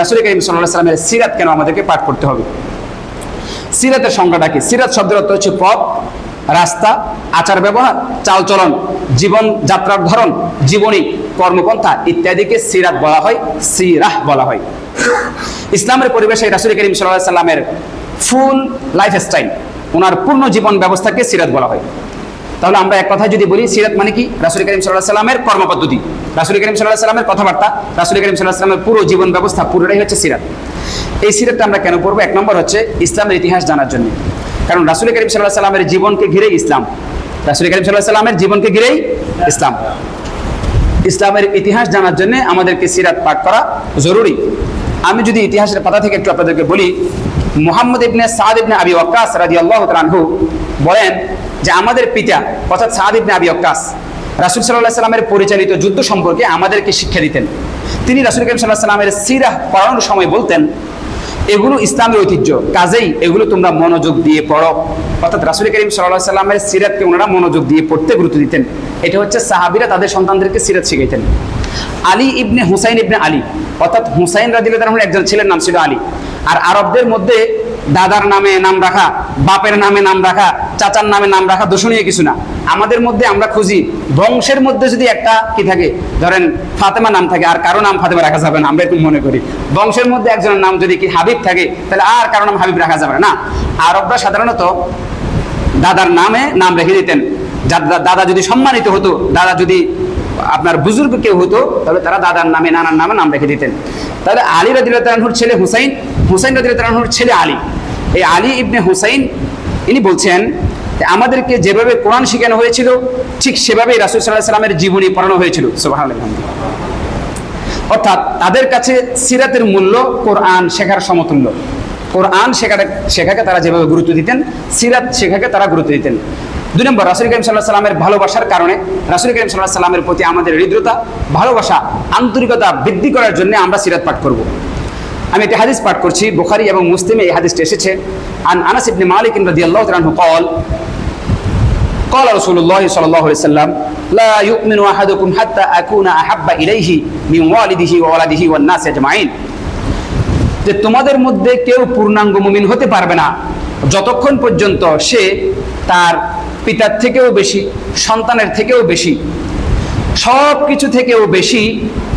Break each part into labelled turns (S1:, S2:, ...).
S1: রাসুল করিম সাল্লাহ সাল্লামের সিরাত কেন আমাদেরকে পাঠ করতে হবে? সিরাতের সংজ্ঞাটা কি? সিরাত শব্দের অর্থ হচ্ছে পথ, রাস্তা, আচার ব্যবহার, চালচলন, জীবন যাত্রার ধরন, জীবনী, কর্মপন্থা ইত্যাদিকে সিরাত বলা হয়, সিরাহ বলা হয়। ইসলামের পরিবেশে রাসুল করিম সাল্লাহ সাল্লামের ফুল লাইফ স্টাইল ওনার পূর্ণ জীবন ব্যবস্থাকে সিরাত বলা হয়। তাহলে আমরা এক কথা যদি বলি, সিরাত মানে কি? রাসুল করিম সাল্লাহ সাল্লামের কর্মপদ্ধতি। রাসুল করিম সাল্লাহ সাল্লামের কথাবার্তা, রাসুল করিম সাল্লাহ সাল্লামের পুরো জীবন ব্যবস্থা, পুরোটাই হচ্ছে সিরাত। এই সিরাতটা আমরা কেন পড়ব? এক নম্বর হচ্ছে ইসলামের ইতিহাস জানার জন্য। কারণ রাসুল করিম সাল্লাহ সাল্লামের জীবনকে ঘিরেই ইসলাম। রাসুল করিম সাল্লাহ সাল্লামের জীবনকে ঘিরেই ইসলাম। ইসলামের ইতিহাস জানার জন্য আমাদেরকে সিরাত পাঠ করা জরুরি। আমি যদি ইতিহাসের পাতা থেকে একটু আপনাদেরকে বলি, মুহাম্মদ ইবনে সাদ ইবনে আবি ওয়াক্কাস রাদিয়াল্লাহু আল্লাহ বলেন যে আমাদের পিতা, অর্থাৎ সাদ ইবনে আবি ওয়াক্কাস, রাসূল আলাইহি সাল্লামের পরিচালিত যুদ্ধ সম্পর্কে আমাদেরকে শিক্ষা দিতেন। তিনি রাসূল করিম আলাইহি সাল্লামের সিরাহ পড়ানোর সময় বলতেন, এগুলো ইসলামের ঐতিহ্য, কাজেই এগুলো তোমরা মনোযোগ দিয়ে পড়ো। অর্থাৎ রাসুল করিম সাল্লাহ সাল্লামের সিরাতকে ওনারা মনোযোগ দিয়ে পড়তে গুরুত্ব দিতেন। এটা হচ্ছে সাহাবিরা তাদের সন্তানদেরকে সিরাত শিখাইতেন। আলী ইবনে হুসাইন ইবনে আলী, অর্থাৎ হুসাইন রাদিল্লাহ একজন ছেলের নাম ছিল আলী। আর আরবদের মধ্যে দাদার নামে নাম রাখা, বাপের নামে নাম রাখা, চাচার নামে নাম রাখা দূষণীয় কিছু না। আমাদের মধ্যে আমরা খুঁজি। বংশের মধ্যে যদি একটা কি থাকে, ধরেন ফাতেমা নাম থাকে, আর কারও নাম ফাতেমা রাখা যাবে না, আমরা একটু মনে করি। বংশের মধ্যে একজনের নাম যদি কি হাবিব থাকে, তাহলে আর কারও নাম হাবিব রাখা যাবে না। আরবরা সাধারণত দাদার নামে নাম রেখে দিতেন। দাদা যদি সম্মানিত হতো, দাদা যদি আপনার বুজুর্গ কেউ হতো, তাহলে তারা দাদার নামে, নানার নামে নাম রেখে দিতেন। তাহলে আলী রাদিল্লাহুর ছেলে হুসাইন হুসাইন রাদিল্লাহুর ছেলে আলী। এই আলী ইবনে হুসাইন, ইনি বলছেন আমাদেরকে যেভাবে কোরআন শেখানো হয়েছিল, ঠিক সেভাবেই রাসুল সাল্লাহ সাল্লামের জীবনী পড়ানো হয়েছিল। অর্থাৎ তাদের কাছে সিরাতের মূল্য কোরআন শেখার সমতুল্য। কোরআন শেখাটা, শেখাকে তারা যেভাবে গুরুত্ব দিতেন, সিরাত শেখাকে তারা গুরুত্ব দিতেন। দুই নম্বর, রাসুল করিম সাল্লাহ সাল্লামের ভালোবাসার কারণে, রাসুল করিম সাল্লাহ সাল্লামের প্রতি আমাদের হৃদ্রতা ভালোবাসা, আন্তরিকতা বৃদ্ধি করার জন্য আমরা সিরাত পাঠ করব। আমি একটি হাদিস পাঠ করছি বুখারি এবং মুসলিমে এই হাদিসটি এসেছে আন আনাস ইবনে মালিক রাদিয়াল্লাহু তাআলা আনহু قال قال رسول الله صلى الله عليه وسلم لا يؤمن احدكم حتى اكون احب اليه من والده وولده والناس اجمعين যে তোমাদের মধ্যে কেউ পূর্ণাঙ্গ মুমিন হতে পারবে না যতক্ষণ পর্যন্ত সে তার পিতার থেকেও বেশি সন্তানের থেকেও বেশি সব কিছু থেকেও বেশি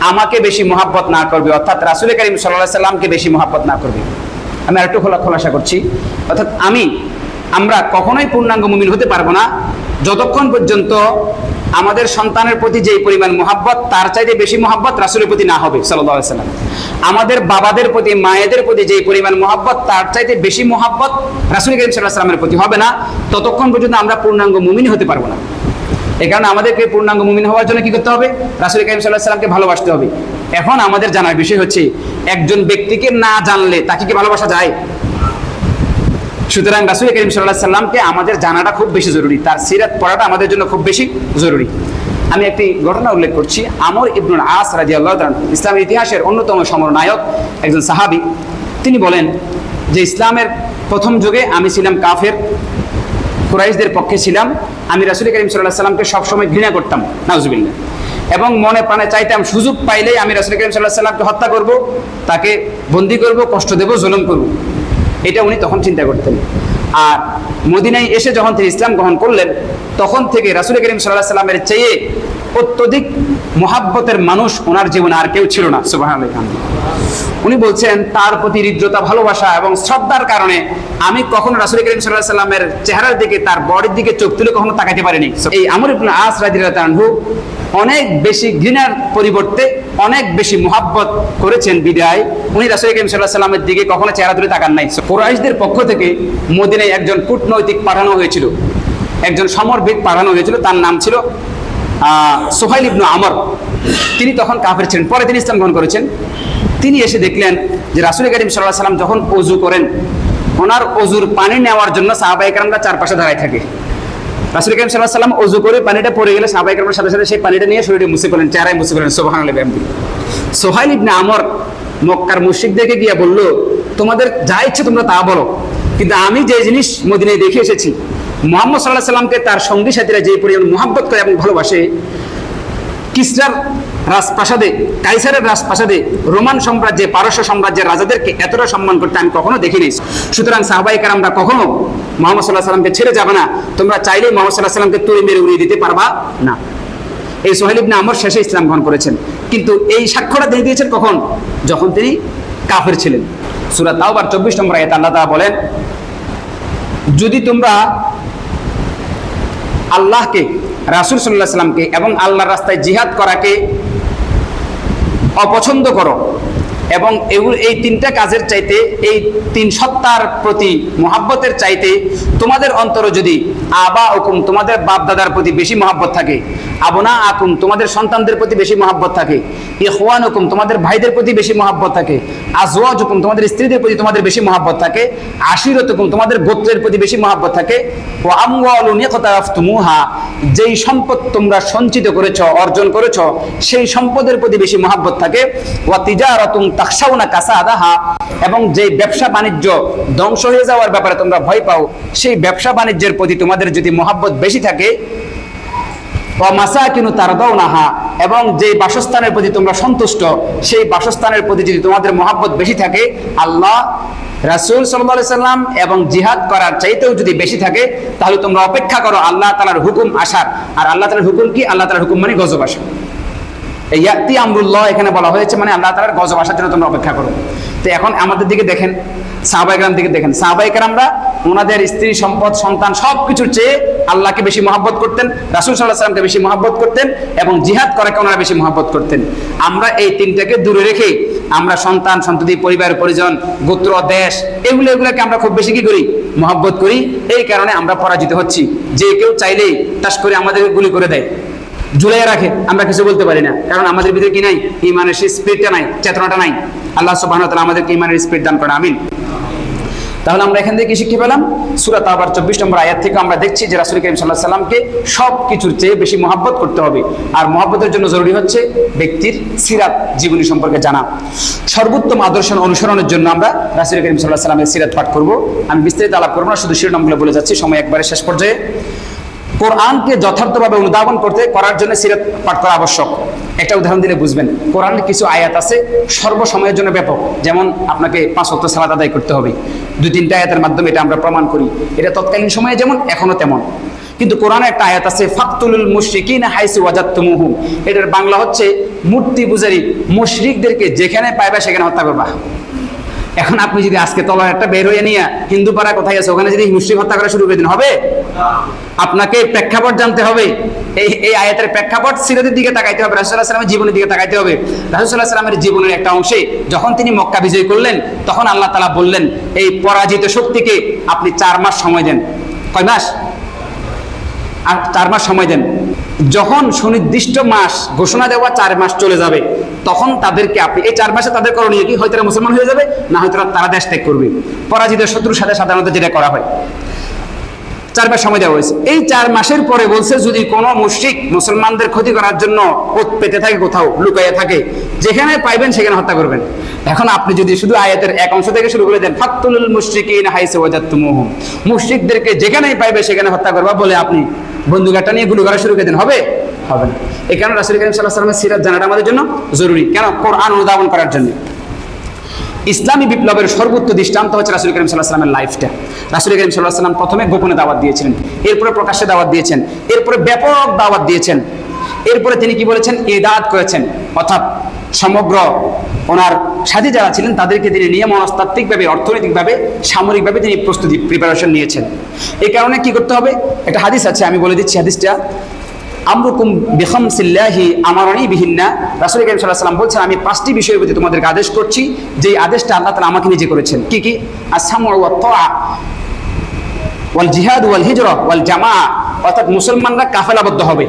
S1: আমাকে বেশি মহাব্বত না করবে, অর্থাৎ রাসুল করিম সাল্লাহ সাল্লামকে বেশি মহাব্বত না করবে। আমি আরেকটু খোলা খোলাসা করছি। অর্থাৎ আমি, আমরা কখনোই পূর্ণাঙ্গ মুমিন হতে পারব না। যতক্ষণ পর্যন্ত আমাদের সন্তানের প্রতি যেই পরিমাণ মোহাব্বত, তার চাইতে বেশি মোহাব্বত রাসুলের প্রতি না হবে সাল্লাহ সাল্লাম। আমাদের বাবাদের প্রতি, মায়েদের প্রতি যেই পরিমাণ মোহাব্বত, তার চাইতে বেশি মোহাব্বত রাসুল করিম সাল্লাহ সাল্লামের প্রতি হবে না। ততক্ষণ পর্যন্ত আমরা পূর্ণাঙ্গ মুমিন হতে পারব না। এই কারণে আমাদেরকে পূর্ণাঙ্গ মুমিন হওয়ার জন্য কি করতে হবে? রাসুল করিম সাল্লাহ সাল্লামকে ভালোবাসতে হবে। এখন আমাদের জানার বিষয় হচ্ছে, একজন ব্যক্তিকে না জানলে তাকে কি ভালোবাসা যায়? সুতরাং রাসুল করিম সাল্লাহ সাল্লামকে আমাদের জানাটা খুব বেশি জরুরি। তার সিরাত পড়াটা আমাদের জন্য খুব বেশি জরুরি। আমি একটি ঘটনা উল্লেখ করছি। আমর ইবনুল আস রাজি আল্লাহ ইসলামের ইতিহাসের অন্যতম সমরনায়ক একজন সাহাবি। তিনি বলেন যে, ইসলামের প্রথম যুগে আমি ছিলাম কাফের, কুরাইশদের পক্ষে ছিলাম। আমি রাসুল করিম সাল্লাহ সাল্লামকে সবসময় ঘৃণা করতাম, নাউজুবিল্লাহ। এবং মনে প্রাণে চাইতাম, সুযোগ পাইলেই আমি রাসুল করিম সাল্লাহ সাল্লামকে হত্যা করব, তাকে বন্দি করব, কষ্ট দেব, জুলুম করব। এটা উনি তখন চিন্তা করতেন। আর মদিনায় এসে যখন তিনি ইসলাম গ্রহণ করলেন, তখন থেকে রাসুল করিম সাল্লাহ সাল্লামের চেয়ে অত্যধিক মহাব্বতের মানুষ ওনার জীবনে আর কেউ ছিল না সুবাহ উনি বলছেন, তার প্রতি হৃদ্রতা ভালোবাসা এবং শ্রদ্ধার কারণে আমি কখনো রাসুল করিম সাল্লাহ সাল্লামের চেহারার দিকে, তার বডির দিকে চোখ তুলে কখনো তাকাইতে পারিনি। এই আমর ইবনে আস রাদিয়াল্লাহু অনেক বেশি ঘৃণার পরিবর্তে অনেক বেশি মোহাব্বত করেছেন বিদায়। উনি রাসুল করিম সাল্লাহ সাল্লামের দিকে কখনো চেহারা তুলে তাকান নাই। কোরাইশদের পক্ষ থেকে মদিনায় একজন কূটনৈতিক পাঠানো হয়েছিল। একজন সমরবিদ পাঠানো হয়েছিল, তার নাম ছিল সোহাইল ইবনু আমর। তিনি তখন কাফের ছিলেন, পরে তিনি ইসলাম গ্রহণ করেছেন। তিনি এসে দেখলেন যে রাসুল করিম সাল্লাহ সাল্লাম যখন অজু করেন, ওনার অজুর পানি নেওয়ার জন্য সাহাবাইকাররা চারপাশে দাঁড়ায় থাকে। রাসুল করিম সাল্লাহ সাল্লাম অজু করে পানিটা পড়ে গেলে সাহাবাইকারদের সাথে সাথে সেই পানিটা নিয়ে শরীরে মুছে করলেন চেহারায় মুছে করলেন সোহান আলী সোহাইল ইবনে আমর মক্কার মুশরিকদেরকে গিয়ে বলল, তোমাদের যা ইচ্ছে তোমরা তা বলো। কিন্তু আমি যে জিনিস মদিনায় দেখে এসেছি, মোহাম্মদ সাল্লাহ সাল্লামকে তার সঙ্গী সাথীরা যে পরিমাণ মোহাব্বত করে এবং ভালোবাসে, কিসরার রাজপ্রাসাদে, কাইসারের রাজপ্রাসাদে রোমান সাম্রাজ্যে, পারস্য সাম্রাজ্যের রাজাদেরকে এতটা সম্মান করতে আমি কখনো দেখিনি। সুতরাং সাহবাইকার আমরা কখনো মোহাম্মদ সাল্লাহ সাল্লামকে ছেড়ে যাবে না। তোমরা চাইলেই মোহাম্মদ সাল্লাহ সাল্লামকে তুলে মেরে উড়িয়ে দিতে পারবা না। এই সোহেল ইবনে আমর শেষে ইসলাম গ্রহণ করেছেন। কিন্তু এই সাক্ষ্যটা দিয়ে দিয়েছেন কখন? যখন তিনি কাফের ছিলেন। সুরা তাওবার চব্বিশ নম্বর আয়াত আল্লাহ তাআলা বলেন, যদি তোমরা আল্লাহকে, রাসূল আলাইহি সাল্লামকে এবং আল্লাহর রাস্তায় জিহাদ করাকে অপছন্দ করো। এবং এই তিনটা কাজের চাইতে, এই তিন সত্তার প্রতি মহাব্বতের চাইতে তোমাদের অন্তর যদি আবা হুকুম তোমাদের বাপ দাদার প্রতি বেশি মহাব্বত থাকে। আবনা আকুম তোমাদের সন্তানদের প্রতি বেশি মহাব্বত থাকে। ইখওয়ান হুকুম তোমাদের ভাইদের প্রতি বেশি মহাব্বত থাকে। আজওয়াজ হুকুম তোমাদের স্ত্রীদের প্রতি তোমাদের বেশি মহাব্বত থাকে। আশিরত হুকুম তোমাদের গোত্রের প্রতি বেশি মহাব্বত থাকে। ও নিকতারাফতুমুহা যেই সম্পদ তোমরা সঞ্চিত করেছ, অর্জন করেছ, সেই সম্পদের প্রতি বেশি মহাব্বত থাকে। ওয়া তিজারাতুম তাখশাউনা কাসাদাহা, এবং যে ব্যবসা বাণিজ্য ধ্বংস হয়ে যাওয়ার ব্যাপারে তোমরা ভয় পাও, সেই ব্যবসা বাণিজ্যের প্রতি তোমাদের যদি মহাব্বত বেশি থাকে মাসাকিনু তারদাও নাহা এবং যে বাসস্থানের প্রতি তোমরা সন্তুষ্ট, সেই বাসস্থানের প্রতি যদি তোমাদের মহাব্বত বেশি থাকে, আল্লাহ, রাসূল আলাইহি সাল্লাম এবং জিহাদ করার চাইতেও যদি বেশি থাকে, তাহলে তোমরা অপেক্ষা করো আল্লাহ তালার হুকুম আসার। আর আল্লাহ তাআলার হুকুম কি? আল্লাহ তাআলার হুকুম মানে গজব আসা এই ইয়াতি আমরুল্লাহ এখানে বলা হয়েছে মানে আল্লাহ তাআলার গজব আসার জন্য তোমরা অপেক্ষা করো। তো এখন আমাদের দিকে দেখেন সাহাবাইকরাম দিকে দেখেন। সাহাবাইকরামরা ওনাদের স্ত্রী, সম্পদ, সন্তান সব কিছুর চেয়ে আল্লাহকে বেশি মহাব্বত করতেন, রাসুল সাল্লাহ সাল্লামকে বেশি মহাব্বত করতেন এবং জিহাদ করাকে ওনারা বেশি মহাব্বত করতেন। আমরা এই তিনটাকে দূরে রেখে আমরা সন্তান, সন্ততি, পরিবার, পরিজন, গোত্র, দেশ, এগুলো, এগুলোকে আমরা খুব বেশি কি করি? মহাব্বত করি। এই কারণে আমরা পরাজিত হচ্ছি। যে কেউ চাইলেই তাস করে আমাদেরকে গুলি করে দেয়। ঝুলাই রাখে, আমরা কিছু বলতে পারি না। কারণ আমাদের ভিতরে কি নাই? ইমানের সেই স্পিরিটটা নাই, চেতনাটা নাই। আল্লাহ তাআলা আমাদেরকে ইমানের স্পিরিট দান করেন, আমিন। তাহলে আমরা এখান থেকে কি শিখতে পেলাম? সুরাত আবার চব্বিশ নম্বর আয়াত থেকে আমরা দেখছি যে রাসুল করিম সাল্লাহ সাল্লামকে সব কিছুর চেয়ে বেশি মহাব্বত করতে হবে। আর মহাব্বতের জন্য জরুরি হচ্ছে ব্যক্তির সিরাত জীবনী সম্পর্কে জানা। সর্বোত্তম আদর্শ অনুসরণের জন্য আমরা রাসুল করিম সাল্লাহ সাল্লামের সিরাত পাঠ করব। আমি বিস্তারিত আলাপ করব না, শুধু শিরোনামগুলো বলে যাচ্ছি। সময় একবারে শেষ পর্যায়ে। কোরআনকে যথার্থভাবে অনুধাবন করতে, করার জন্য সিরাত পাঠ করা আবশ্যক। একটা উদাহরণ দিলে বুঝবেন। কোরআনের কিছু আয়াত আছে, সর্বসময়ের জন্য ব্যাপক। যেমন আপনাকে পাঁচ অক্ট সালাদ আদায় করতে হবে। দুই, তিনটা আয়াতের মাধ্যমে এটা আমরা প্রমাণ করি। এটা তৎকালীন সময়ে যেমন, এখনও তেমন। কিন্তু কোরআনে একটা আয়াত আছে, ফাকতুলুল মুশরিকিন হাইসু ওয়াজাত্তুমুহুম এটার বাংলা হচ্ছে, মূর্তি পূজারী মুশরিকদেরকে যেখানে পাইবা সেখানে হত্যা করবা। এখন আপনি যদি আজকে তলার একটা বের হয়ে নিয়ে, হিন্দু পাড়া কোথায় আছে, ওখানে যদি মুসলিম হত্যা করা শুরু করে দিন, হবে? আপনাকে প্রেক্ষাপট জানতে হবে। এই এই আয়াতের প্রেক্ষাপট সিরাতের দিকে তাকাইতে হবে রাসুল্লাহ সাল্লামের জীবনের দিকে তাকাইতে হবে। রাসুল্লাহ সাল্লামের জীবনের একটা অংশে যখন তিনি মক্কা বিজয় করলেন, তখন আল্লাহ তালা বললেন, এই পরাজিত শক্তিকে আপনি চার মাস সময় দেন। কয় মাস? আর চার মাস সময় দেন। যখন সুনির্দিষ্ট মাস ঘোষণা দেওয়া চার মাস চলে যাবে, তখন তাদেরকে আপনি, এই চার মাসে তাদের করণীয় কি? হয়তো মুসলমান হয়ে যাবে, না হয়তো তারা দেশ ত্যাগ করবে। পরাজিত শত্রুর সাথে সাধারণত যেটা করা হয়। চার মাস সময় দেওয়া হয়েছে। এই চার মাসের পরে বলছে, যদি কোনো মুশরিক মুসলমানদের ক্ষতি করার জন্য ওত পেতে থাকে কোথাও, লুকাইয়ে থাকে, যেখানে পাইবেন সেখানে হত্যা করবেন। এখন আপনি যদি শুধু আয়াতের এক অংশ থেকে শুরু করে দেন ফাতুল মুশরিকিন হাইসে ওয়াজাত্তুমুহুম, মুশরিকদেরকে যেখানেই পাইবে সেখানে হত্যা করবা বলে আপনি বন্দুকাটা নিয়ে গুলি করা শুরু করে দেন। হবে? হবে না। এই কারণে রাসুল করিম সাল্লাহ সাল্লামের সিরাত জানাটা আমাদের জন্য জরুরি। কেন? কোরআন অনুধাবন করার জন্য। ইসলামী বিপ্লবের সর্বোচ্চ দৃষ্টান্ত হচ্ছে রাসুল করিম সাল্লাহ সাল্লামের লাইফটা। রাসুল করিম সাল্লাহ সাল্লাম প্রথমে গোপনে দাওয়াত দিয়েছিলেন, এরপরে প্রকাশ্যে দাওয়াত দিয়েছেন, এরপরে ব্যাপক দাওয়াত দিয়েছেন। এরপরে তিনি কি বলেছেন? এদাত করেছেন। অর্থাৎ সমগ্র ওনার সাথী যারা ছিলেন, তাদেরকে তিনি নিয়ে মনস্তাত্ত্বিকভাবে অর্থনৈতিকভাবে, সামরিকভাবে তিনি প্রস্তুতি প্রিপারেশন নিয়েছেন। এই কারণে কি করতে হবে? একটা হাদিস আছে, আমি বলে দিচ্ছি হাদিসটা। আমরুকুম বিখম সিল্লাহি আমারণী বিহিন্না। রাসুল করিম সাল্লাহ সাল্লাম বলছেন, আমি পাঁচটি বিষয়ের প্রতি তোমাদেরকে আদেশ করছি। যে আদেশটা আল্লাহ তালা আমাকে নিজে করেছেন। কি কি? আসাম ওয়াল জিহাদ ওয়াল হিজর ওয়াল জামা। অর্থাৎ মুসলমানরা কাফেলাবদ্ধ হবে।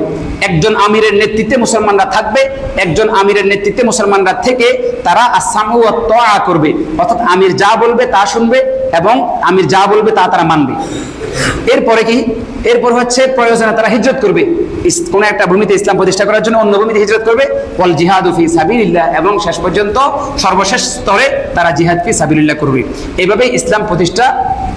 S1: একজন আমিরের নেতৃত্বে মুসলমানরা থাকবে, একজন আমিরের নেতৃত্বে মুসলমানরা থেকে তারা আসাম ও করবে। অর্থাৎ আমির যা বলবে তা শুনবে এবং আমির যা বলবে তা তারা মানবে। এরপরে কি? এরপর হচ্ছে প্রয়োজনে তারা হিজরত করবে। কোনো একটা ভূমিতে ইসলাম প্রতিষ্ঠা করার জন্য অন্য ভূমিতে হিজরত করবে? ওয়াল জিহাদ ফি সাবিলিল্লাহ। এবং শেষ পর্যন্ত সর্বশেষ স্তরে তারা জিহাদ ফি সাবিলিল্লাহ করবে। এইভাবে ইসলাম প্রতিষ্ঠা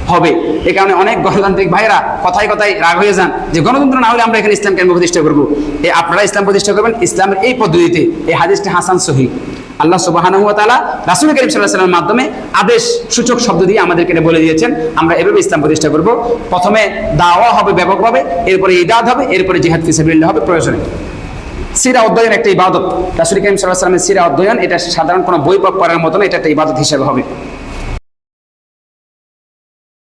S1: হবে। এ কারণে অনেক গণতান্ত্রিক ভাইরা কথায় কথায় রাগ হয়ে যান যে, গণতন্ত্র না হলে আমরা এখানে ইসলাম কেন প্রতিষ্ঠা করব? এ আপনারা ইসলাম প্রতিষ্ঠা করবেন ইসলামের এই পদ্ধতিতে। এই হাদিসটি হাসান সহি। আল্লাহ সুবাহানহু তালা রাসুল করিম সাল্লাহ সাল্লামের মাধ্যমে আদেশ, সূচক শব্দ দিয়ে আমাদেরকে বলে দিয়েছেন। আমরা এভাবে ইসলাম প্রতিষ্ঠা করব। প্রথমে দাওয়া হবে ব্যাপকভাবে এরপরে ইদাদ হবে, এরপরে জিহাদ, ফিসাবিল্লাহ হবে, প্রয়োজনে। সিরা অধ্যয়ন একটা ইবাদত। রাসুল করিম সাল্লাহ সাল্লামের সিরা অধ্যয়ন, এটা সাধারণ কোনো বই পড়ার মতো না, এটা একটা ইবাদত হিসেবে হবে।